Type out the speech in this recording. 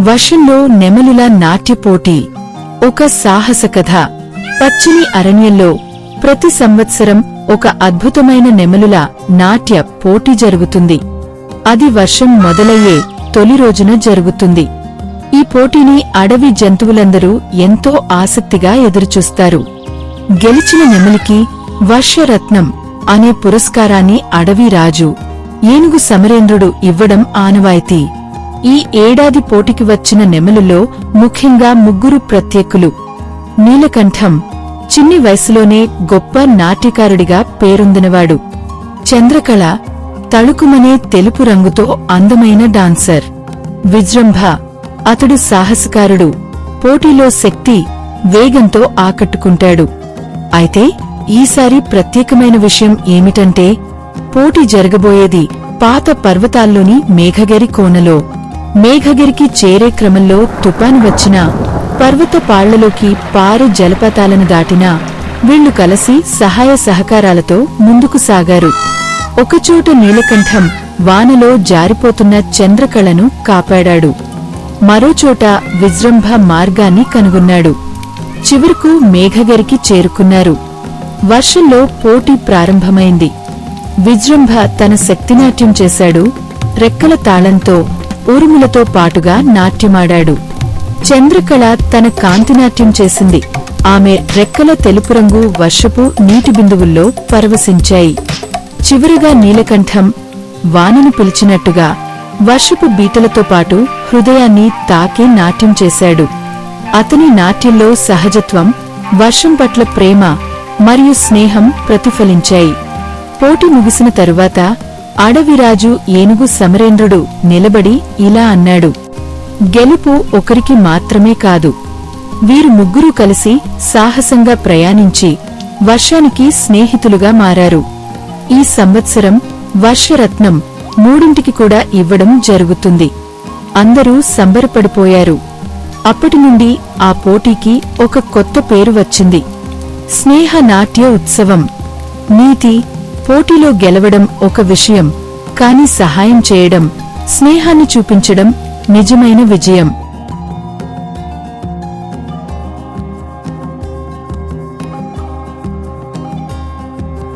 వశంలో నెమలుల నాట్యపోటీ ఒక సాహస కథ. పచ్చిని అరణ్యంలో ప్రతి సంవత్సరం ఒక అద్భుతమైన నెమలుల నాట్య పోటీ జరుగుతుంది. అది వర్షం మొదలయ్యే తొలి రోజున జరుగుతుంది. ఈ పోటీని అడవి జంతువులందరూ ఎంతో ఆసక్తిగా ఎదురుచూస్తారు. గెలిచిన నెమలికి వర్షరత్నం అనే పురస్కారాన్ని అడవి రాజు ఏనుగు సమరేంద్రుడు ఇవ్వడం ఆనవాయితీ. ఈ ఏడాది పోటీకి వచ్చిన నెమలులో ముఖ్యంగా ముగ్గురు ప్రత్యేకులు. నీలకంఠం చిన్ని వయసులోనే గొప్ప నాట్యకారుడిగా పేరొందినవాడు. చంద్రకళ తళుకుమనే తెలుపు రంగుతో అందమైన డాన్సర్. విజృంభ అతడు సాహసకారుడు. పోటీలో శక్తి వేగంతో ఆకట్టుకుంటాడు. అయితే ఈసారి ప్రత్యేకమైన విషయం ఏమిటంటే పోటీ జరగబోయేది పాత పర్వతాల్లోని మేఘగిరి కోనలో. మేఘగిరికి చేరే క్రమంలో తుపాను వచ్చినా పర్వత పాళ్ళలోకి పారే జలపాతాలను దాటినా వీళ్ళు కలిసి సహాయ సహకారాలతో ముందుకు సాగారు. ఒకచోట నీలకంఠం వానలో జారిపోతున్న చంద్రకళను కాపాడాడు. మరోచోట విజృంభ మార్గాన్ని కనుగొన్నాడు. చివరకు మేఘగిరికి చేరుకున్నారు. వర్షంలో పోటీ ప్రారంభమైంది. విజృంభ తన శక్తినాట్యం చేశాడు. రెక్కల తాళంతో ఉరుములతో పాటుగా నాట్యమాడాడు. చంద్రకళ తన కాంతినాట్యం చేసింది. ఆమె రెక్కల తెలుపు రంగు వర్షపు నీటి బిందువుల్లో పరవశించాయి. చివరిగా నీలకంఠం వానను పిలిచినట్టుగా వర్షపు బీటలతో పాటు హృదయాన్ని తాకి నాట్యం చేశాడు. అతని నాట్యంలో సహజత్వం వర్షం పట్ల ప్రేమ మరియు స్నేహం ప్రతిఫలించాయి. పోటీ ముగిసిన తరువాత అడవిరాజు ఏనుగు సమరేంద్రుడు నిలబడి ఇలా అన్నాడు. గెలుపు ఒకరికి మాత్రమే కాదు. వీరు ముగ్గురూ కలిసి సాహసంగా ప్రయాణించి వర్షానికి స్నేహితులుగా మారారు. ఈ సంవత్సరం వర్షరత్నం మూడింటికి కూడా ఇవ్వడం జరుగుతుంది. అందరూ సంబరపడిపోయారు. అప్పటి నుండి ఆ పోటీకి ఒక కొత్త పేరు వచ్చింది. స్నేహ నాట్య ఉత్సవం. నీతి పోటీలో గెలవడం ఒక విషయం కాని సహాయం చేయడం స్నేహాన్ని చూపించడం నిజమైన విజయం.